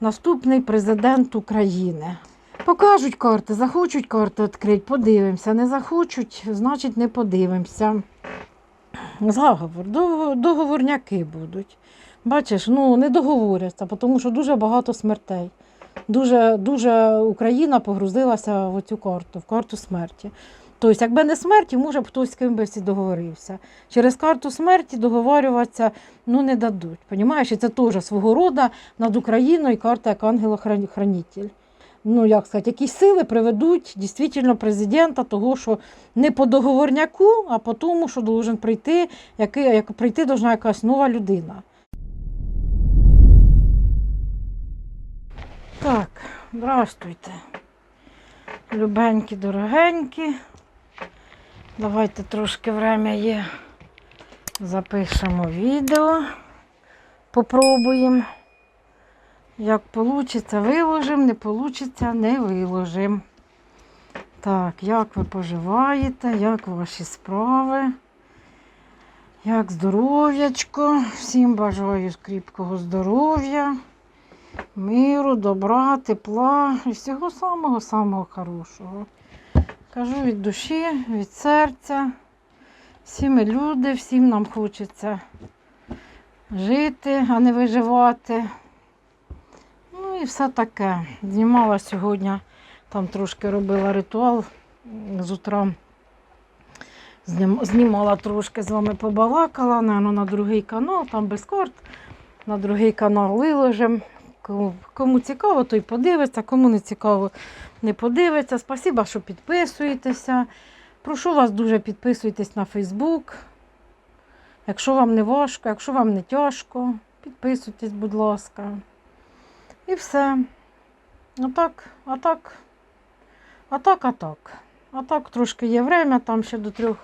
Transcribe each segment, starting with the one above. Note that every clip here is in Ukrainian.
наступний президент України. Покажуть карти, захочуть карти відкрити, подивимося. Не захочуть, значить не подивимося. Заговор, договорняки будуть. Бачиш, ну не договоряться, тому що дуже багато смертей. Дуже, дуже Україна погрузилася в цю карту, в карту смерті. Тобто, якби не смерті, може б хтось з ким би і договорився. Через карту смерті договорюватися ну, не дадуть. Понімаєш? І це теж свого роду над Україною карта як ангелохранитель. Ну, як сказати, якісь сили приведуть дійсно президента того, що не по договорняку, а по тому, що должен прийти, який, як прийти должна якась нова людина. Так, здравствуйте. Любенькі, дорогенькі. Давайте трошки время є. Запишемо відео. Попробуємо. Як вийде, виложимо, не вийде, не виложимо. Так, як ви поживаєте, як ваші справи? Як здоров'ячко? Всім бажаю кріпкого здоров'я, миру, добра, тепла і всього самого-самого хорошого. Кажу від душі, від серця. Всі ми люди, всім нам хочеться жити, а не виживати. Ну і все таке. Знімала сьогодні, там трошки робила ритуал з утра. Знімала трошки з вами побалакала, наверно, на другий канал, там без карт. На другий канал виложимо. Кому цікаво, той подивиться, кому не цікаво, не подивиться. Спасибо, що підписуєтеся. Прошу вас дуже підписуйтесь на Фейсбук. Якщо вам не важко, якщо вам не тяжко, підписуйтесь, будь ласка. І все. А так, а так, а так, а так. А так трошки є время, там ще до трьох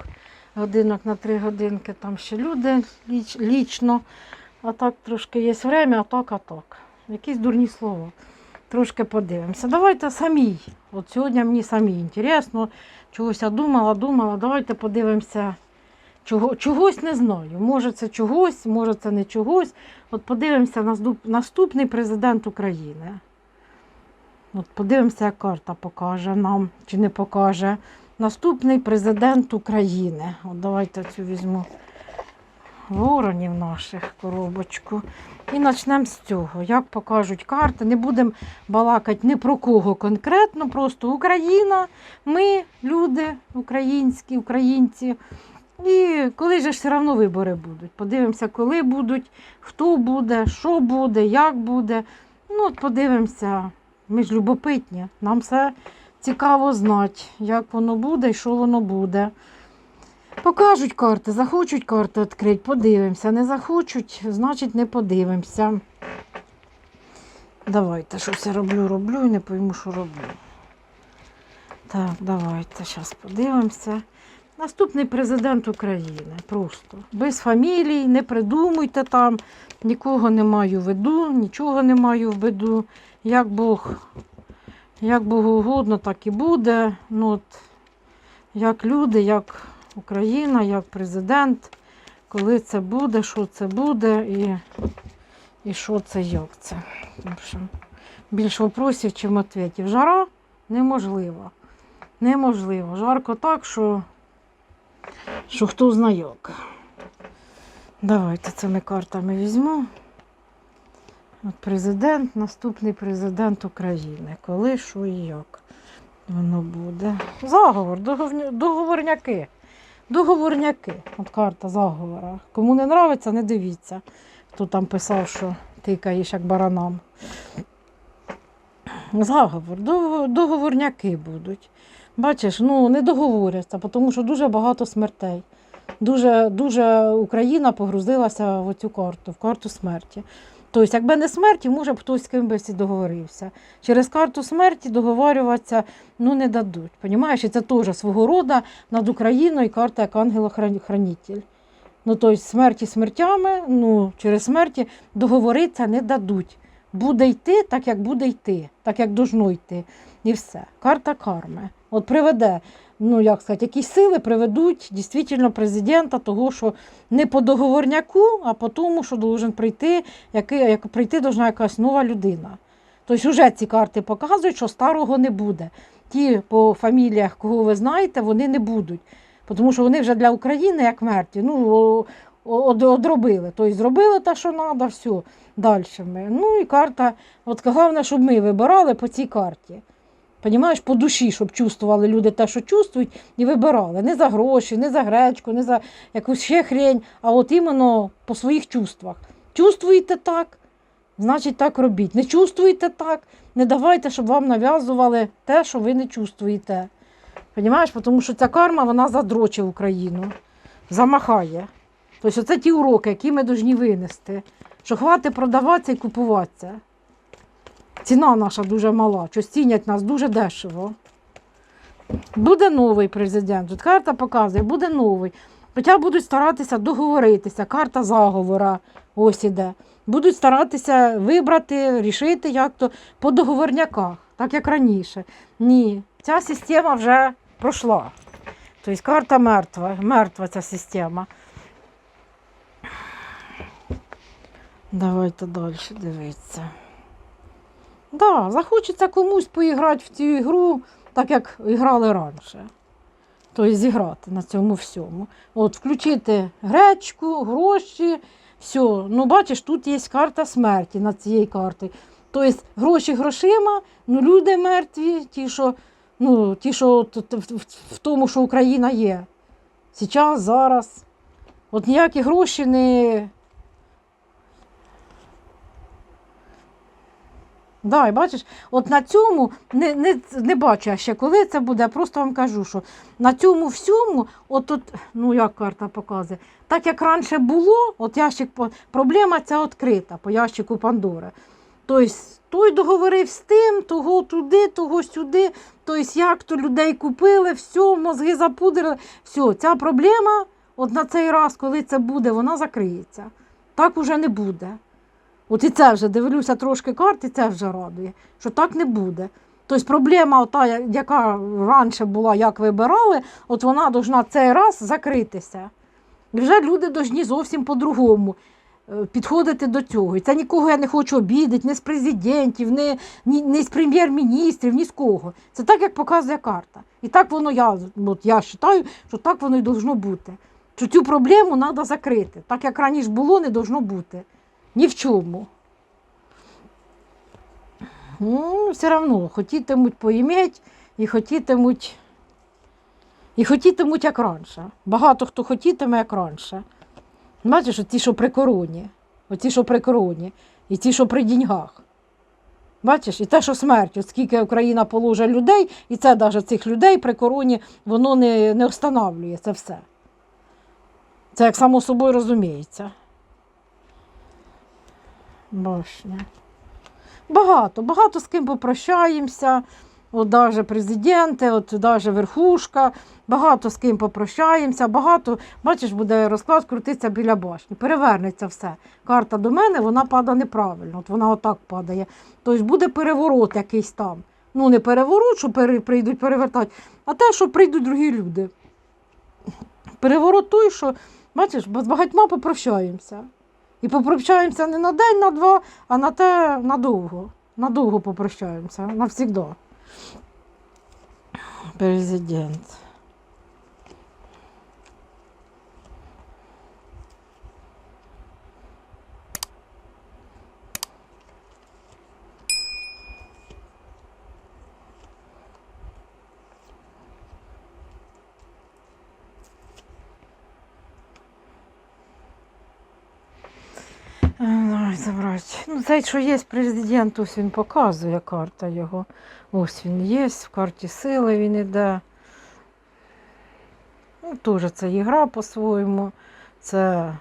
годинок на три годинки, там ще люди ліч, лічно. А так трошки є время, а так, а так. Якісь дурні слова. Трошки подивимося. Давайте самій. От сьогодні мені самі інтересно. Чогось я думала, думала, давайте подивимося. Чого, чогось не знаю. Може це чогось, може це не чогось. От подивимося наступ- наступний президент України. От подивимося, як карта покаже нам чи не покаже. Наступний президент України. От давайте цю візьму воронів наших коробочку. І почнемо з цього. Як покажуть карти. Не будемо балакати ні про кого конкретно, просто Україна, ми, люди українські, українці. І коли ж все одно вибори будуть. Подивимося, коли будуть, хто буде, що буде, як буде. Ну, от подивимося. Ми ж любопитні. Нам все цікаво знати, як воно буде і що воно буде. Покажуть карти, захочуть карти відкрити, подивимося. Не захочуть, значить не подивимося. Давайте, щось я роблю, роблю і не пойму, що роблю. Так, давайте, зараз подивимося. Наступний президент України. Просто. Без фамілій, не придумуйте там, нікого не маю в виду, нічого не маю в виду. Як Бог, як Богу угодно, так і буде. Ну, от, як люди, як Україна, як президент, коли це буде, що це буде і, і що це, як це. Общем, більш вопросів, чим відповідів. Жара неможлива. Неможливо. Жарко так, що, що хто знає як. Давайте цими картами візьму. От президент, наступний президент України. Коли, що і як воно буде. Заговор, договорняки. Договорняки. От карта заговора. Кому не нравиться, не дивіться. Хто там писав, що тикаєш як баранам. Заговор, договорняки будуть. Бачиш, ну не договоряться, тому що дуже багато смертей. Дуже, дуже Україна погрузилася в цю карту, в карту смерті. Тобто, якби не смерті, може б хтось з ким би і договорився. Через карту смерті договорюватися ну, не дадуть. Понімаєш? І це теж свого роду над Україною карта як ангелохранитель. Ну, тобто смерті смертями, ну, через смерті договоритися не дадуть. Буде йти так, як буде йти, так як должно йти. І все. Карта карми. От приведе, ну як сказати, якісь сили приведуть дійсно президента того, що не по договорняку, а по тому, що должен прийти, який, як прийти должна якась нова людина. Тобто вже ці карти показують, що старого не буде. Ті по фаміліях, кого ви знаєте, вони не будуть. Тому що вони вже для України як мертві. Ну, одробили. Тобто зробили те, що треба, все. Далі ми. Ну і карта, от головне, щоб ми вибирали по цій карті. Понімаєш, по душі, щоб чувствували люди те, що чувствують, і вибирали. Не за гроші, не за гречку, не за якусь ще хрень, а от іменно по своїх чувствах. Чувствуєте так, значить так робіть. Не чувствуєте так, не давайте, щоб вам нав'язували те, що ви не чувствуєте. Понімаєш? Тому що ця карма вона задроче Україну, замахає. Тобто це ті уроки, які ми повинні винести. Що хватить продаватися і купуватися. Ціна наша дуже мала, щось цінять нас дуже дешево. Буде новий президент. Тут карта показує, буде новий. Хоча будуть старатися договоритися, карта заговора ось іде. Будуть старатися вибрати, рішити як то по договорняках, так як раніше. Ні, ця система вже пройшла. Тобто карта мертва, мертва ця система. Давайте далі дивитися. Да, захочеться комусь поіграти в цю ігру, так як грали раніше. Тобто зіграти на цьому всьому. От, включити гречку, гроші, все. Ну, бачиш, тут є карта смерті над цією картою. Тобто гроші грошима, ну люди мертві, ті, що, ну, ті, що от в тому, що Україна є. Зараз, зараз. От ніякі гроші не. Да, і бачиш, от на цьому не, не, не бачу я ще, коли це буде. Я просто вам кажу, що на цьому всьому, от тут, ну як карта показує, так як раніше було, от ящик проблема ця відкрита по ящику Пандори. Тобто той договорив з тим, того туди, того сюди. Тобто, як то людей купили, все, мозги запудрили. Все, ця проблема, от на цей раз, коли це буде, вона закриється. Так уже не буде. От і це вже дивлюся трошки карт, і це вже радує, що так не буде. Тобто проблема, ота, яка раніше була, як вибирали, от вона повинна цей раз закритися. І вже люди повинні зовсім по-другому е, підходити до цього. І це нікого я не хочу обідати, ні з президентів, ні, ні, ні з прем'єр-міністрів, ні з кого. Це так, як показує карта. І так воно я, от я вважаю, що так воно і повинно бути. Що цю проблему треба закрити. Так як раніше було, не повинно бути. Ні в чому. Ну, все одно хотітимуть поїметь і хотітимуть, і хотітимуть як раніше. Багато хто хотітиме, як раніше. Бачиш, ті, що при короні, оті, що при короні, і ті, що при діньгах. Бачиш, і те, що смерть, от скільки Україна положить людей, і це навіть цих людей при короні, воно не, не встановлює це все. Це як само собою розуміється. Башня. Багато, багато з ким попрощаємося. От навіть президенти, от навіть верхушка, багато з ким попрощаємося, багато, бачиш, буде розклад крутитися біля башні. Перевернеться все. Карта до мене, вона падає неправильно, от вона отак падає. Тобто буде переворот якийсь там. Ну, не переворот, що прийдуть перевертати, а те, що прийдуть другі люди. Переворот той, що, бачиш, з багатьма попрощаємося. І попрощаємося не на день, на два, а на те надовго. Надовго попрощаємося, навсігда. Президент. Ой, забрати. Ну, цей, що є президент, ось він показує карта його. Ось він є, в карті сили він іде. Ну, теж це ігра по-своєму. Це,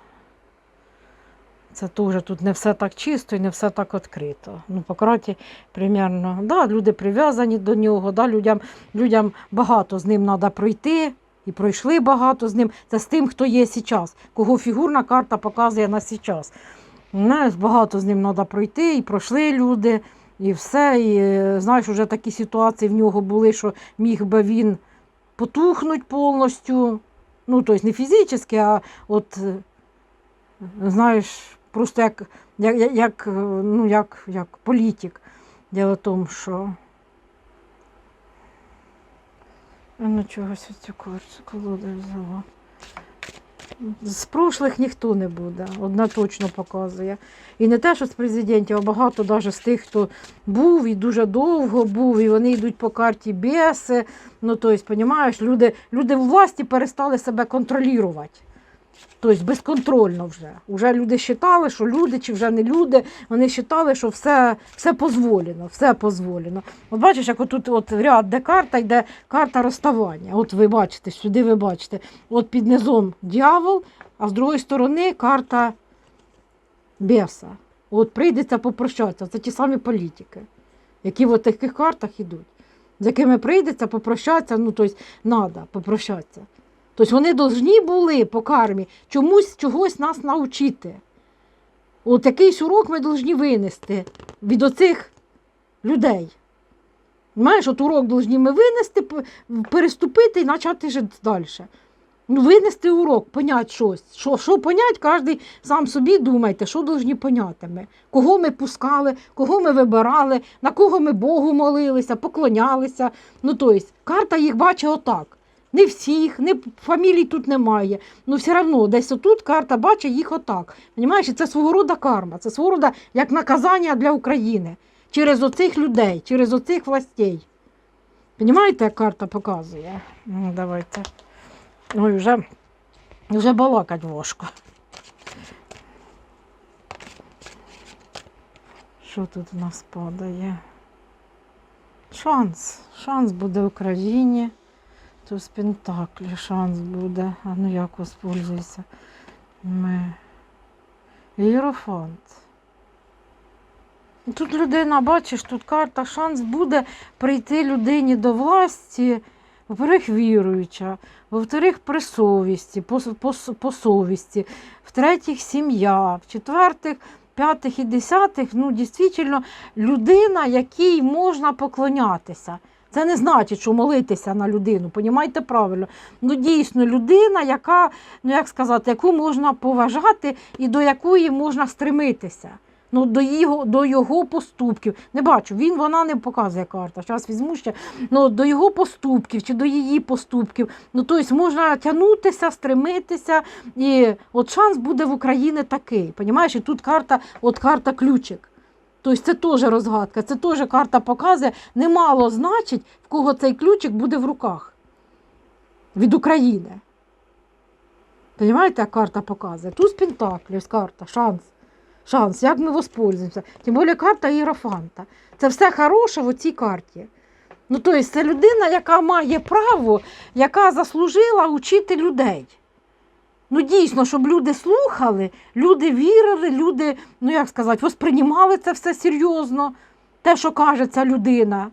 це теж тут не все так чисто і не все так відкрито. Ну, по карті примерно, да, люди прив'язані до нього, да, людям, людям багато з ним треба пройти. І пройшли багато з ним. Це з тим, хто є зараз, кого фігурна карта показує на зараз. Знаєш, багато з ним треба пройти, і пройшли люди, і все. І знаєш, вже такі ситуації в нього були, що міг би він потухнути повністю. Ну, тобто не фізично, а от, е, знаєш, просто як, як, як, е, ну, як, як політик. Діло в тому, що. Ну чогось цю колоду взяла. З прошлих ніхто не буде, одна точно показує. І не те, що з президентів, а багато навіть з тих, хто був і дуже довго був, і вони йдуть по карті біси. Ну, тобто, розумієш, люди, люди в власті перестали себе контролювати. Тобто безконтрольно вже. Уже люди вважали, що люди чи вже не люди, вони вважали, що все, все дозволено, все дозволено. От бачиш, як отут от ряд, де карта, йде карта розставання. От ви бачите, сюди ви бачите. От під низом дьявол, а з другої сторони карта беса. От прийдеться попрощатися. Це ті самі політики, які в таких картах йдуть, з якими прийдеться попрощатися, ну тобто треба попрощатися. Тобто вони повинні були по кармі чомусь чогось нас навчити. От якийсь урок ми повинні винести від оцих людей. Знаєш, от урок повинні ми винести, переступити і почати жити далі. Ну, винести урок, понять щось. Що, що понять, кожен сам собі думайте, що повинні поняти ми. Кого ми пускали, кого ми вибирали, на кого ми Богу молилися, поклонялися. Ну, тобто, карта їх бачить отак. Не всіх, не фамілій тут немає. Ну все одно десь отут карта бачить їх отак. Понімаєш, це свого роду карма, це свого роду як наказання для України через оцих людей, через оцих властей. Понімаєте, як карта показує? Ну, давайте. Ой, вже, вже балакать важко. Що тут у нас падає? Шанс. Шанс буде Україні. Туз Пентаклі, шанс буде. А ну як воспользуйся. Ми. Єрофант. Тут людина, бачиш, тут карта, шанс буде прийти людині до власті, во-первых, віруюча, во-вторых, при совісті, по, по, по совісті, в-третіх, сім'я, в-четвертих, п'ятих і десятих, ну, дійсно, людина, якій можна поклонятися. Це не значить, що молитися на людину, понімайте правильно. Ну, дійсно, людина, яка, ну як сказати, яку можна поважати і до якої можна стремитися. Ну, до його, до його поступків. Не бачу, він вона не показує карта. Зараз візьму ще. Ну, до його поступків чи до її поступків. Ну, тобто можна тягнутися, стремитися. І от шанс буде в Україні такий. Понімаєш? І тут карта, от карта ключик. Тобто це теж розгадка, це теж карта показує, немало значить, в кого цей ключик буде в руках від України. Понимаєте, як карта показує? Туз Пентаклів, карта, шанс. Шанс, як ми воспользуємося. Тим більше карта Єрофанта. Це все хороше в цій карті. Ну, тобто, це людина, яка має право, яка заслужила учити людей. Ну, дійсно, щоб люди слухали, люди вірили, люди, ну як сказати, восприймали це все серйозно, те, що каже ця людина.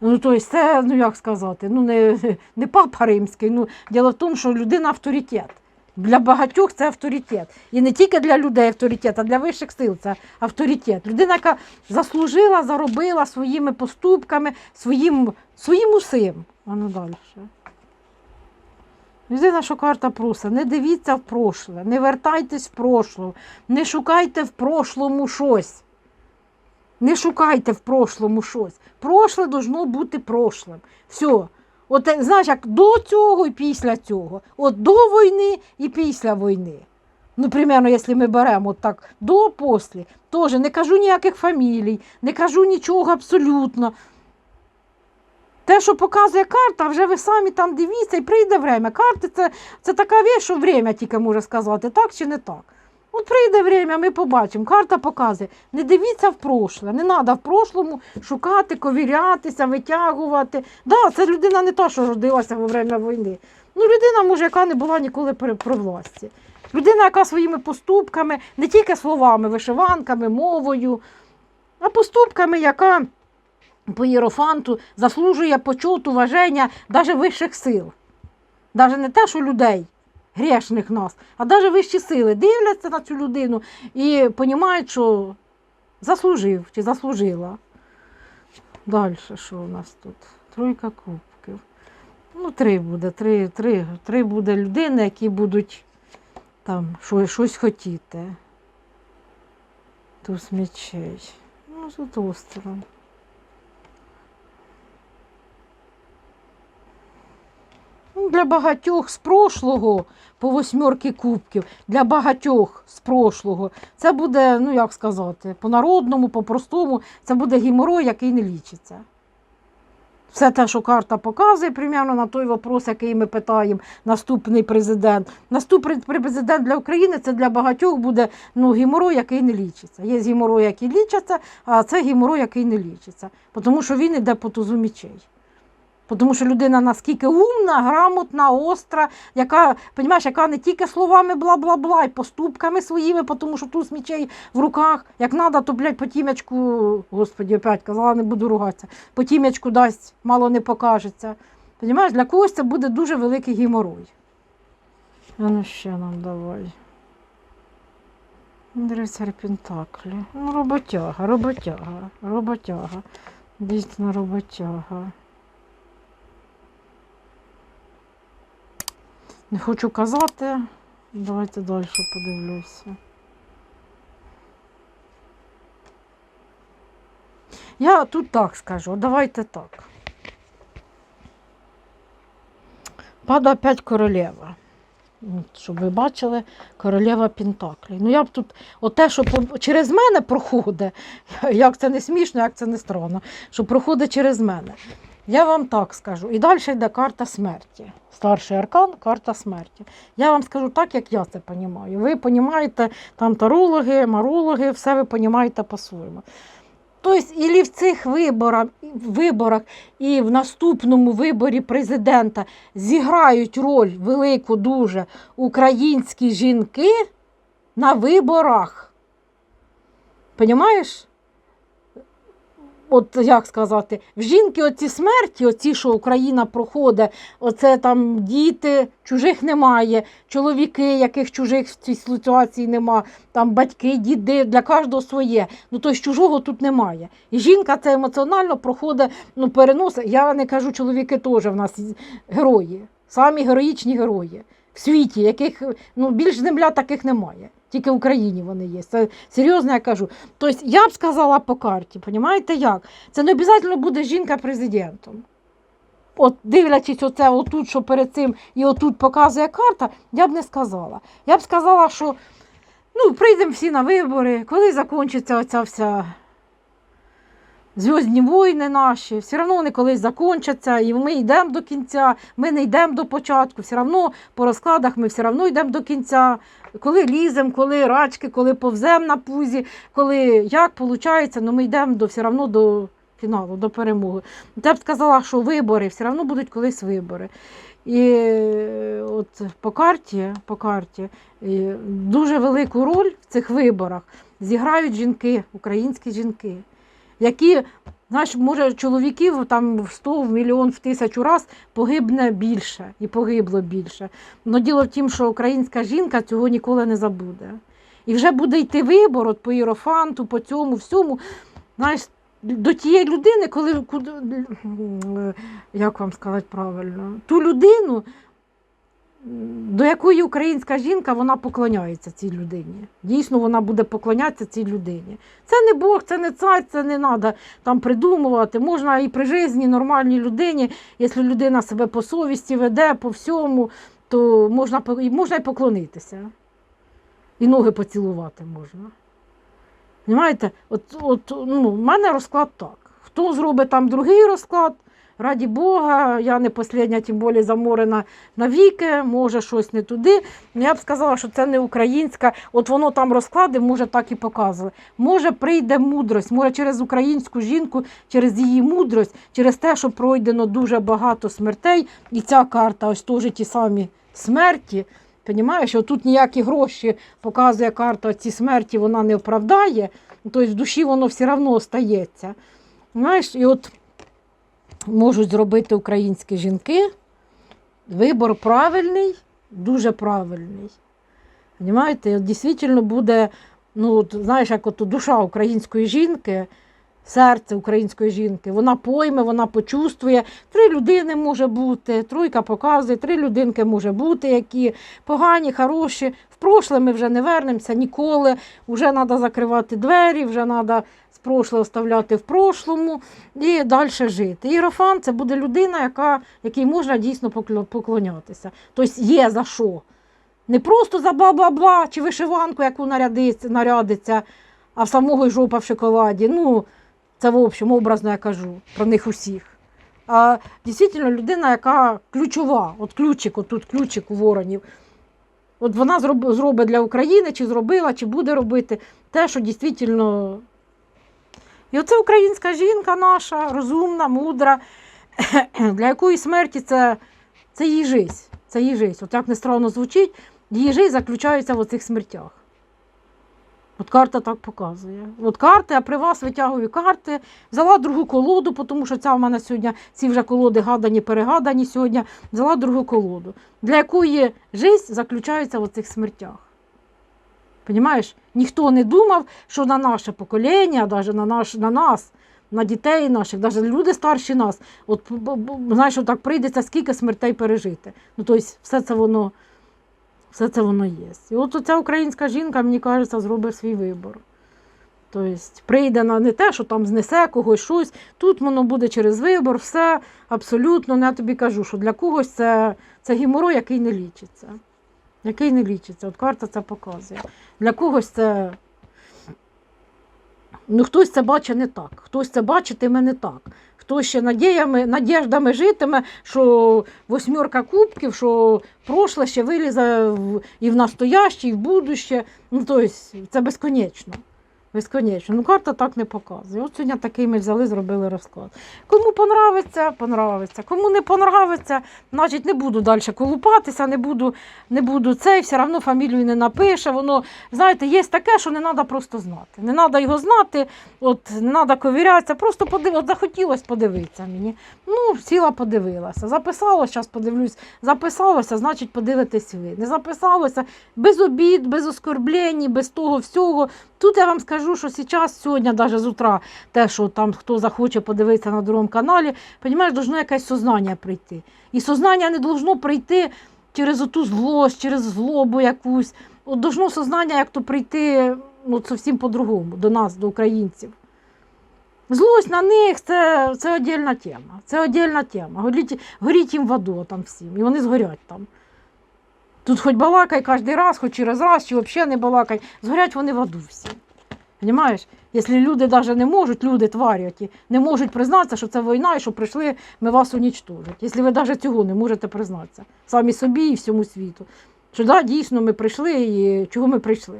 Ну, тобто, це, ну як сказати, ну не, не папа римський. Ну, діло в тому, що людина авторитет. Для багатьох це авторитет. І не тільки для людей авторитет, а для вищих сил це авторитет. Людина, яка заслужила, заробила своїми поступками, своїм, своїм усім. А ну далі. Єдине, що карта просить, не дивіться в прошле, не вертайтесь в прошлое, не шукайте в прошлому щось. Не шукайте в прошлому щось. Прошле должно бути прошлим. Все. От, знаєш, як до цього і після цього. От до війни і після війни. Ну, примерно, якщо ми беремо от так до після, теж не кажу ніяких фамілій, не кажу нічого абсолютно. Те, що показує карта, вже ви самі там дивіться і прийде время. Карти це, це така віч, що время тільки може сказати, так чи не так. От прийде время, ми побачимо. Карта показує. Не дивіться в прошле. Не треба в прошлому шукати, ковірятися, витягувати. Да, це людина не та, що родилася во время війни. Ну, людина, може, яка не була ніколи при, власті. Людина, яка своїми поступками, не тільки словами, вишиванками, мовою, а поступками, яка по єрофанту заслужує почут, уваження навіть вищих сил. Навіть не те, що людей, грешних нас, а навіть вищі сили дивляться на цю людину і розуміють, що заслужив чи заслужила. Далі, що у нас тут? Тройка кубків. Ну, три буде, три, три, три буде людини, які будуть там щось, хотіти. Туз мечей. Ну, тут остро. Для багатьох з прошлого по восьмерки кубків, для багатьох з прошлого, це буде, ну як сказати, по-народному, по-простому, це буде геморой, який не лічиться. Все те, що карта показує, примерно на той вопрос, який ми питаємо, наступний президент. Наступний президент для України це для багатьох буде ну, геморой, який не лічиться. Є геморой, який лічиться, а це геморой, який не лічиться. Тому що він йде по тузу мічей. Тому що людина наскільки умна, грамотна, остра, яка, понімаєш, яка не тільки словами бла-бла-бла, і поступками своїми, тому що туз мічей в руках. Як треба, то, блядь, по тім'ячку, господі, опять казала, не буду ругатися, по тім'ячку дасть, мало не покажеться. Понімаєш, для когось це буде дуже великий геморой. А ну ще нам давай. Рицар Пентаклі. Ну, роботяга, роботяга, роботяга. Дійсно роботяга. Не хочу казати. Давайте далі подивлюся. Я тут так скажу, давайте так. Падає опять королева. Щоб ви бачили, королева Пентаклі. Ну я б тут, оте, що через мене проходить, як це не смішно, як це не странно, що проходить через мене. Я вам так скажу. І далі йде карта смерті. Старший аркан карта смерті. Я вам скажу так, як я це розумію. Ви розумієте, там тарологи, марологи, все ви розумієте по-своєму. Тобто, і в цих виборах, виборах, і в наступному виборі президента зіграють роль велику дуже українські жінки на виборах. Понімаєш? От як сказати, в жінки оці смерті, оці, що Україна проходить, оце там діти, чужих немає, чоловіки, яких чужих в цій ситуації нема, там батьки, діди, для кожного своє. Ну тобто чужого тут немає. І жінка це емоціонально проходить, ну переносить. Я не кажу, чоловіки теж в нас герої, самі героїчні герої в світі, яких ну, більш земля таких немає. Тільки в Україні вони є. Це серйозно я кажу. Тобто я б сказала по карті, розумієте як? Це не обов'язково буде жінка президентом. От дивлячись оце отут, що перед цим і отут показує карта, я б не сказала. Я б сказала, що ну, прийдемо всі на вибори, коли закінчиться оця вся зв'язні війни наші, все одно вони колись закінчаться, і ми йдемо до кінця, ми не йдемо до початку, все одно по розкладах ми все одно йдемо до кінця. Коли ліземо, коли рачки, коли повземо на пузі, коли як виходить, ну ми йдемо до, все одно до фіналу, до перемоги. Я б сказала, що вибори, все одно будуть колись вибори. І от по карті, по карті дуже велику роль в цих виборах зіграють жінки, українські жінки, які, знаєш, може, чоловіків там в 100, в мільйон, в тисячу раз погибне більше і погибло більше. Но діло в тім, що українська жінка цього ніколи не забуде. І вже буде йти вибор от по іерофанту, по цьому всьому. Знаєш, до тієї людини, коли куди, як вам сказати правильно, ту людину, до якої українська жінка вона поклоняється цій людині. Дійсно, вона буде поклонятися цій людині. Це не Бог, це не цар, це не треба там придумувати. Можна і при житті нормальній людині, якщо людина себе по совісті веде, по всьому, то можна, по- і поклонитися. І ноги поцілувати можна. Понимаєте? От, от, ну, в мене розклад так. Хто зробить там другий розклад, раді Бога, я не последня, тим більше заморена навіки, може щось не туди. Ну, Я б сказала, що це не українська. От воно там розклади, може так і показує. Може прийде мудрость, може через українську жінку, через її мудрость, через те, що пройдено дуже багато смертей, і ця карта, ось теж ті самі смерті. Понімаєш, що тут ніякі гроші показує карта, ці смерті вона не оправдає, тобто в душі воно все одно остається. Знаєш, і от можуть зробити українські жінки вибор правильний, дуже правильний. Понімаєте, от дійсно буде, ну, от, знаєш, як от душа української жінки, серце української жінки, вона пойме, вона почувствує. Три людини може бути, тройка показує, три людинки може бути, які погані, хороші. В прошле ми вже не вернемося ніколи. Вже треба закривати двері, вже треба з прошлого оставляти в прошлому і далі жити. Іерофант це буде людина, яка, якій можна дійсно поклонятися. Тобто є за що. Не просто за бла-бла-бла чи вишиванку, яку нарядиться, нарядиться, а в самого й жопа в шоколаді. Ну, це в общем, образно я кажу про них усіх. А дійсно людина, яка ключова, от ключик, от тут ключик у воронів. От вона зробить для України, чи зробила, чи буде робити те, що дійсно. І оце українська жінка наша, розумна, мудра, для якої смерті це, це її життя. Це її життя. От як не странно звучить, її життя заключається в оцих смертях. От карта так показує. От карти, а при вас витягую карти, взяла другу колоду, тому що ця в мене сьогодні, ці вже колоди гадані, перегадані сьогодні, взяла другу колоду, для якої життя заключається в цих смертях. Понімаєш? Ніхто не думав, що на наше покоління, навіть на, наш, на нас, на дітей наших, навіть люди старші нас, от знаєш, так прийдеться скільки смертей пережити. Ну, тобто, все це воно, все це воно є. І от ця українська жінка, мені кажеться, зробить свій вибор. Тобто прийде на не те, що там знесе когось щось. Тут воно буде через вибор, все абсолютно. Ну, Я тобі кажу, що для когось це, це геморой, який не лічиться. Який не лічиться. От карта це показує. Для когось це. Ну, хтось це бачить не так, хтось це бачитиме не так. Хтось ще надіями, надіждами житиме, що восьмерка кубків, що прошле ще вилізе і в настояще, і в будуще. Ну, тобто, це безконечно. Безконечно. Ну, карта так не показує. От сьогодні такий ми взяли, зробили розклад. Кому понравиться, понравиться. Кому не понравиться, значить не буду далі колупатися, не буду, не буду цей, все одно фамілію не напише. Воно, знаєте, є таке, що не треба просто знати. Не треба його знати, от не треба ковірятися, просто подив... от захотілося подивитися мені. Ну, сіла, подивилася. Записалося, зараз подивлюсь, записалося, значить подивитесь ви. Не записалося без обід, без оскорблень, без того всього. Тут я вам скажу, що зараз, сьогодні, навіть з утра, те, що там хто захоче подивитися на другому каналі, розумієш, должно якесь сознання прийти. І сознання не должно прийти через оту злость, через злобу якусь. От должно сознання як то прийти ну, зовсім по-другому до нас, до українців. Злость на них це, це отдельна тема. Це отдельна тема. Горіть, горіть їм в аду там всім, і вони згорять там. Тут хоч балакай кожен раз, хоч через раз, чи взагалі не балакай, згорять вони в аду всі. Понимаєш? Якщо люди навіть не можуть, люди тварі, ті, не можуть признатися, що це війна і що прийшли, ми вас унічтожить. Якщо ви навіть цього не можете признатися, самі собі і всьому світу. Що да, дійсно ми прийшли і чого ми прийшли?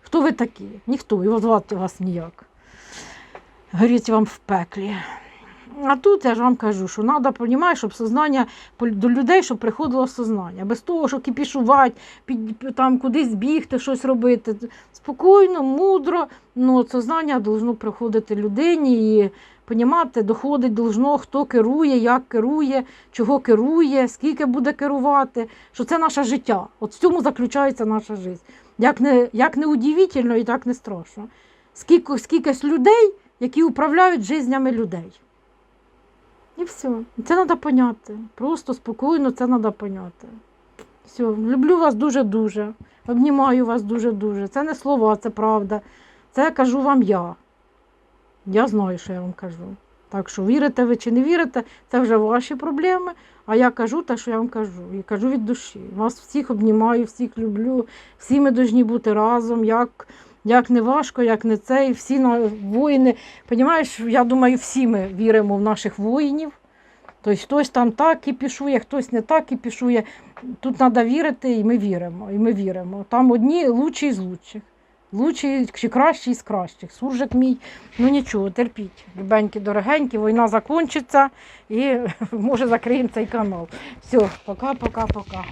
Хто ви такі? Ніхто, його звати вас ніяк. Горіть вам в пеклі. А тут я ж вам кажу, що треба, розумієш, щоб сознання до людей, щоб приходило сознання. Без того, що кипішувати, там кудись бігти, щось робити. Спокійно, мудро, ну, сознання должно приходити людині і понімати, доходить должно, хто керує, як керує, чого керує, скільки буде керувати, що це наше життя. От в цьому заключається наша життя. Як не, як не удивительно і так не страшно. Скільки, скількись людей, які управляють життями людей. І все. Це треба поняти. Просто спокійно це треба поняти. Все, люблю вас дуже-дуже. Обнімаю вас дуже-дуже. Це не слова, це правда. Це кажу вам я. Я знаю, що я вам кажу. Так що вірите ви чи не вірите, це вже ваші проблеми. А я кажу те, що я вам кажу. І кажу від душі. Вас всіх обнімаю, всіх люблю. Всі ми повинні бути разом. Як, як не важко, як не це. І всі воїни. Понімаєш, я думаю, всі ми віримо в наших воїнів. Тобто хтось там так і пішує, хтось не так і пішує. Тут треба вірити, і ми віримо. І ми віримо. Там одні лучші з лучших. Лучші чи кращі з кращих. Суржик мій. Ну нічого, терпіть. Любенькі, дорогенькі, війна закінчиться і може закриємо цей канал. Все, пока, пока, пока.